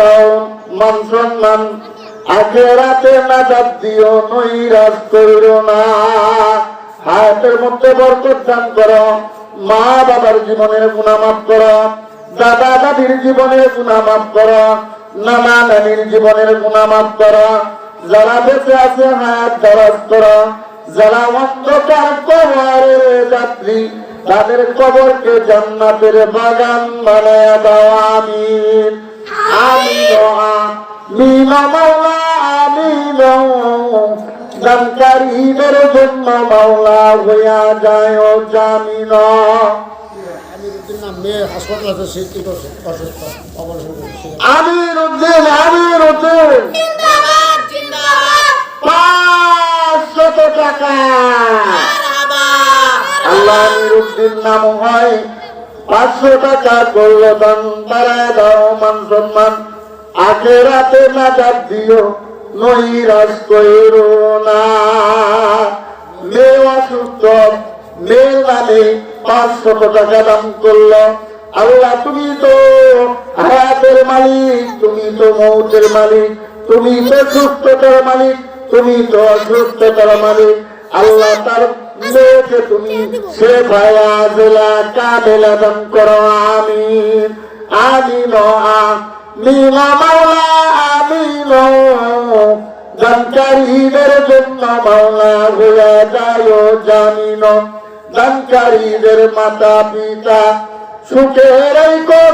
দাও মান সম্মান আখেরাতে নাজাত দিও নৈরাজ কইরো না। হায়াতের মধ্যে বরকত দান করো, মা বাবার জীবনের গুণা মাফ করো, দাদা দাদির জীবনের গুণা মাফ করো, নানা নানির জীবনের গুণা মাফ করো, যারা বেঁচে আছে হায়াত দারাজ করো, যারা অন্ধকার কবরের যাত্রী, তাদের কবরকে জান্নাতের বাগান বানায় দাও, আমিন। আমিন আমিন মাওলা আমিন জানকারীদের জন্য মাওলা হইয়া যায় ও জামিন আমির উদ্দিন আমির উদ্দিন পাঁচশত নাম হয়। পাঁচশো টাকা করল দান বাড়ায় দাও মান সম্মান। আখেরাতে নাজাত দিও নৈরাজ কইরো না। মেয়ে অসুস্থ মেয়ের নামে পাঁচশত টাকা দান করল। আল্লাহ, তুমি তো হায়াতের মালিক, তুমি তো মৌতের মালিক, তুমি তো সুস্থতার মালিক, তুমি তো অসুস্থতার মালিক। আল্লাহ তার মেয়েকে তুমি সে ভায়া জেলা কাবেলা দান করো আমিন। আমিন আমিন মাওলা আমিন জানকারীদের জন্য মাওলা হয়ে যায় জানকারীদের মাতা পিতা সুখের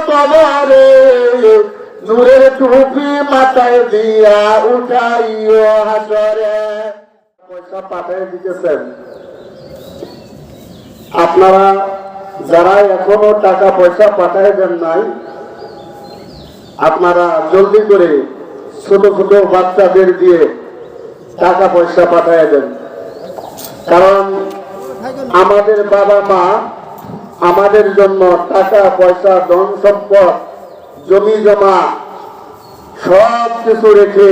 কবরে নূরের টুপি মাথায় দিয়া উঠাইও হাসরে পয়সা পাঠিয়ে দিতেছেন আপনারা যারা এখনও টাকা পয়সা পাঠায় দেন নাই, আপনারা জলদি করে ছোট ছোট বাচ্চাদের দিয়ে টাকা পয়সা পাঠিয়ে দেন। কারণ আমাদের বাবা মা আমাদের জন্য টাকা, পয়সা, ধন সম্পদ, জমি জমা সব কিছু রেখে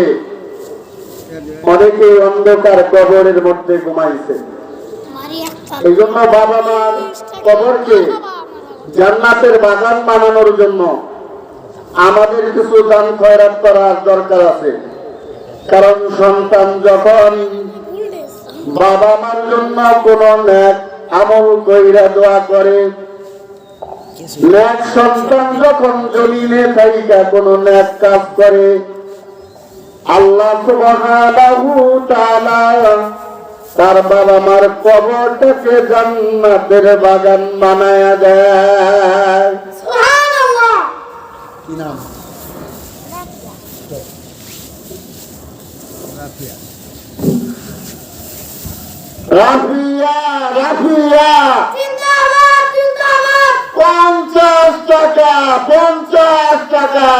অনেকে অন্ধকার কবরের মধ্যে ঘুমাইছে। এই জন্য বাবা মার কবরকে জান্নাতের বাগান বানানোর জন্য আমাদের কিছু দান খয়রাত করার দরকার আছে। কারণ সন্তান যখন বাবা মার জন্য কোন ন্যাক আমল কইরা দোয়া করে ন্যাক সন্তান যখন জমিনে থাইকা কোন ন্যাক কাজ করে, আল্লাহ সুবহানাহু তাআলা তার বাবা মার কবরটাকে জান্নাতের বাগান বানায়া দেয়। কি নাম? রাফিয়া। রাফিয়া পঞ্চাশ টাকা পঞ্চাশ টাকা।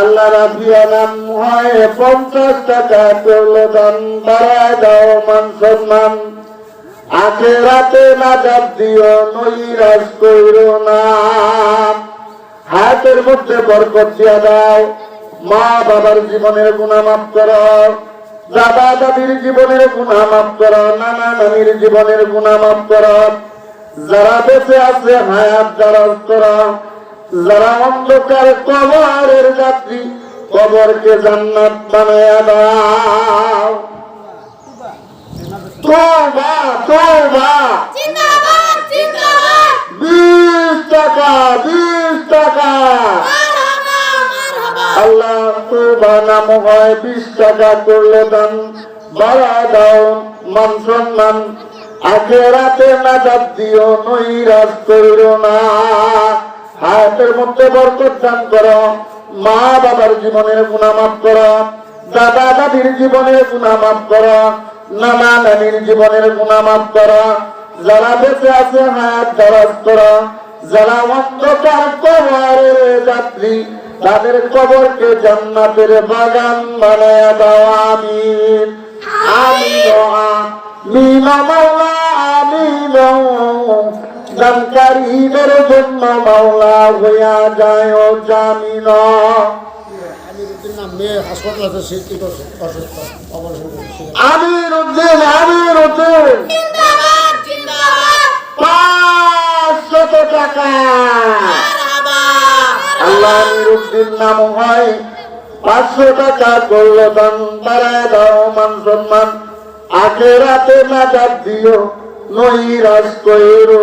আল্লাহ রাফিয়া নাম হয় পঞ্চাশ টাকা করল দান বাড়ায় দাও মান সম্মান। আখে রাতে নাজাব দিও নৈরাজ কইরো না। হাতের মধ্যে বরকত দিয়া দাও। মা বাবার জীবনের গুণা মাফ করো। দাদা দাদির জীবনের গুণা মাফ করো। নানা নানির জীবনের গুণা মাফ করো। যারা বেঁচে আছে হায়াত দারাজ করো। যারা অন্ধকার কবরের যাত্রী কবরকে জান্নাত বানায়া দাও। তোবা তোবা জিন্দাবাদ জিন্দাবাদ। বিশ টাকা বিশ টাকা। মারহাবা মারহাবা। আল্লাহ তোবা নাম হয় বিশ টাকা করলে দান। বাড়া দাও মান সম্মান। আখেরাতে নাজাত দিও নৈরাজ কইরো না। হায়াতের মধ্যে বরকত দান করো। মা বাবার জীবনের গুণা মাফ করো। দাদা দাদির জীবনের গুণা মাফ করো। নানা নানির জীবনের গুণা মাফ করো। যারা বেঁচে আছে হায়াত দারাজ করো। যারা অন্ধকার কবরের যাত্রী, তাদের কবরকে জান্নাতের বাগান বানায় দাও, আমিন। আমিন আমিন মাওলা আমিন। জানকারীদের জন্য মাওলা হইয়া যায় ও আমির উদ্দিন আমির উদ্দিন পাঁচশত টাকা! নাম হয় পাঁচশো টাকা করল দান বাড়ায় দাও মান সম্মান। আখেরাতে নাজাত দিও নৈরাজ কইরো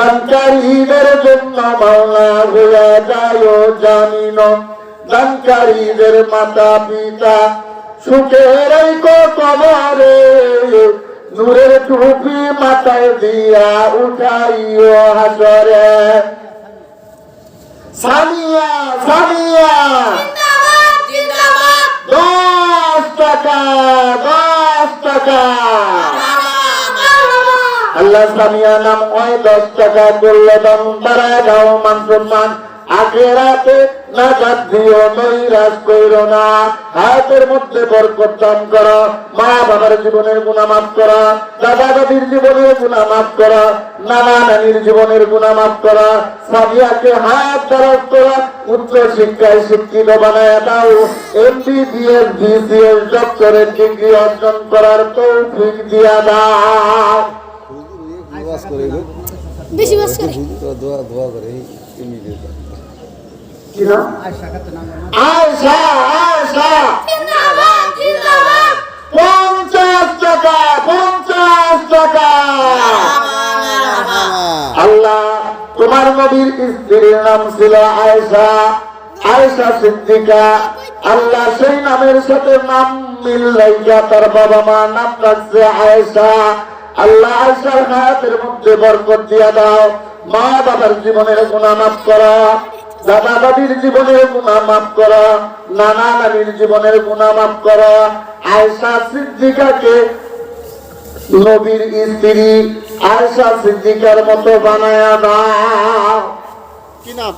জানকারীদের জন্য মাওলা হয়ে যায় জামিন জানকারীদের মাতা পিতা সুখের কবরে নূরের টুপি মাথায় দিয়া উঠাইও হাসরে। সামিয়া সামিয়া দশ টাকা দশ টাকা। আল্লাহ সামিয়া নাম ওই দশ টাকা করলে দাম বাড়ায় দাও মান নাজাত দিও নৈরাজ কইরো না। হায়াতের মধ্যে বরকত দান করো। মা বাবার জীবনের গুণা মাফ করা। দাদা দাদির জীবনের গুণা মাফ করা। নানা নানির জীবনের গুণা মাফ করা। দ্বারাজ করা উচ্চ শিক্ষায় শিক্ষিত বানায় দাও। এমবিবিএস, বিসিএস ডক্টরের ডিগ্রি অর্জন করার তৌফিক দিয়া দাও। ওয়াজ করে গো বেশি বাস করে? দোয়া দোয়া করে এমনি কি নাম? আয়সা আয়সা জিন্দাবাদ জিন্দাবাদ! পঞ্চাশ টাকা পঞ্চাশ টাকা! আল্লাহ তোমার নবীর স্ত্রীর নাম ছিল আয়সা আয়সা সিদ্দিকা। আল্লাহ সেই নামের সাথে নাম মিল রাইকা তার বাবা মা নাম রাখছে আয়সা আল্লাহ আয়সার হায়াতের মধ্যে বরকত দিয়া দাও। মা বাবার জীবনের গুণা মাফ করা, দাদা দাদির জীবনের গুণা মাফ করা, নানা নানির জীবনের গুণা মাফ করা আয়সা সিদ্দিকাকে নবীর স্ত্রী আয়সা সিদ্দিকার মতো বানায়া দাও। কি নাম?